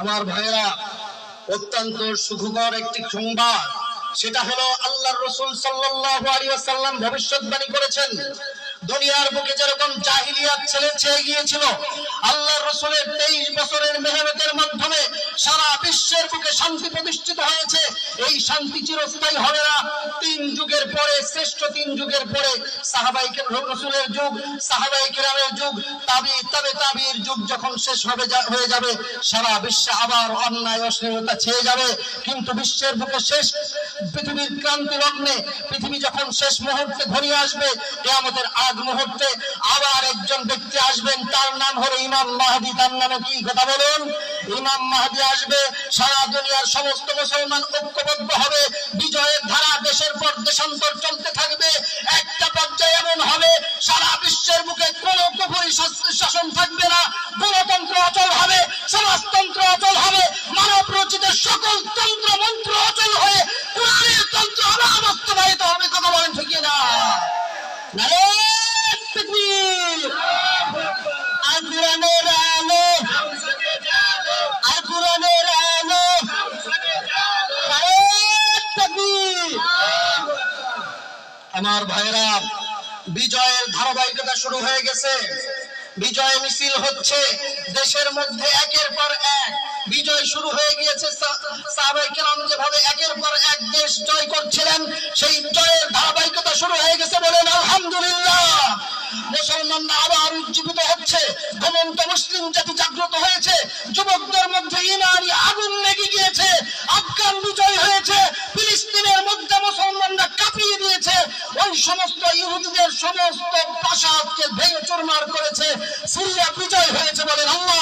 আমার ভাইয়েরা, অত্যন্ত সুখকর একটি সংবাদ। সেটা হলো আল্লাহ রসুল ওয়াসাল্লাম ভবিষ্যৎবাণী করেছেন। দুনিয়ার বুকে যেরকম জাহিলিয়াত ছেলে ছেয়ে গিয়েছিল আল্লাহ রসুলের তেইশ বছরের মেহনতের মাধ্যমে বিশ্বের বুকে শান্তি প্রতিষ্ঠিত হয়েছে। এই শান্তি চিরস্থায়ী হবে না। তিন যুগের পরে, শ্রেষ্ঠ তিন যুগের পরে, সাহাবাই রসুলের যুগ, সাহাবাই কিরামের যুগ, তাবি তবে তাবির যুগ যখন শেষ হবে হয়ে যাবে, সারা বিশ্বে আবার অন্যায়, অশ্লীলতা ছেয়ে যাবে। কিন্তু বিশ্বের বুকে শেষ পৃথিবীর ক্রান্তি লগ্নে, পৃথিবী যখন শেষ মুহূর্তে ঘনিয়ে আসবে এ আমাদের আগ মুহূর্তে আবার একজন ব্যক্তি আসবেন। তার নাম হলো ইমাম মাহাদি। তার নামে কি কথা বলুন? ইমাম মাহাদি আসবে সারা দুনিয়ার সমস্ত মুসলমান ঐক্যবদ্ধ হবে, বিজয়ের ধারা দেশের পর দেশান্তর চলতে থাকবে, একটা পর্যায়ে এমন হবে, সারা বিশ্বের বুকে কোন কুপুরি শাসন থাকবে না, গণতন্ত্র অচল হবে, সমাজতন্ত্র অচল হবে, মানব রচিত সকল তন্ত্র মন্ত্র অচল হয়ে কোরআনের তন্ত্র আবার বাস্তবায়িত হবে, কথা বলেন ঠিক না আমার ভাইরা বিজয়ের ধারাবাহিকতা শুরু হয়ে গেছে। বিজয় মিছিল হচ্ছে, দেশের মধ্যে একের পর এক। বিজয় শুরু হয়ে গিয়েছে যেভাবে একের পর এক দেশ জয় করছিলেন, সেই জয়ের ধারাবাহিকতা শুরু হয়ে গেছে বলেন, আলহামদুলিল্লাহ। মুসলমানরা আবার উজ্জীবিত হচ্ছে, ঘুমন্ত মুসলিম জাতি জাগ্রত হয়েছে, যুবকদের মধ্যে ইমানি আগুন লেগে গিয়েছে, আফগান বিজয় হয়েছে ওই সমস্ত ইহুদিদের সমস্ত প্রাসাদকে ভেঙে চুরমার করেছে। সিরিয়া বিজয় হয়েছে বলেন আল্লাহ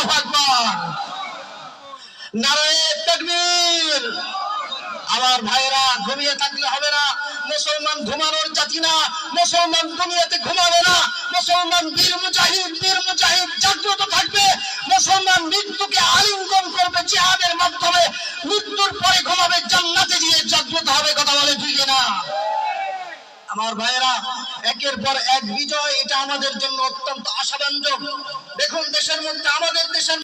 আমার ভাইরা ঘুমিয়ে থাকলে হবে না। মুসলমান ঘুমানোর জাতি না। মুসলমান দুনিয়াতে ঘুমাবে না। মুসলমান বীর মুজাহিদ বীর মুজাহিদ জাগ্রত থাকবে। মুসলমান মৃত্যুকে আলিঙ্গন করবে জিহাদের মাধ্যমে। মৃত্যুর পরে ঘুমাবে, জান্নাতে গিয়ে জাগ্রত হবে, কথা বলে ঠিক না আমার ভাইয়েরা, একের পর এক বিজয়, এটা আমাদের জন্য অত্যন্ত আশাব্যঞ্জক। দেখুন, দেশের মধ্যে, আমাদের দেশের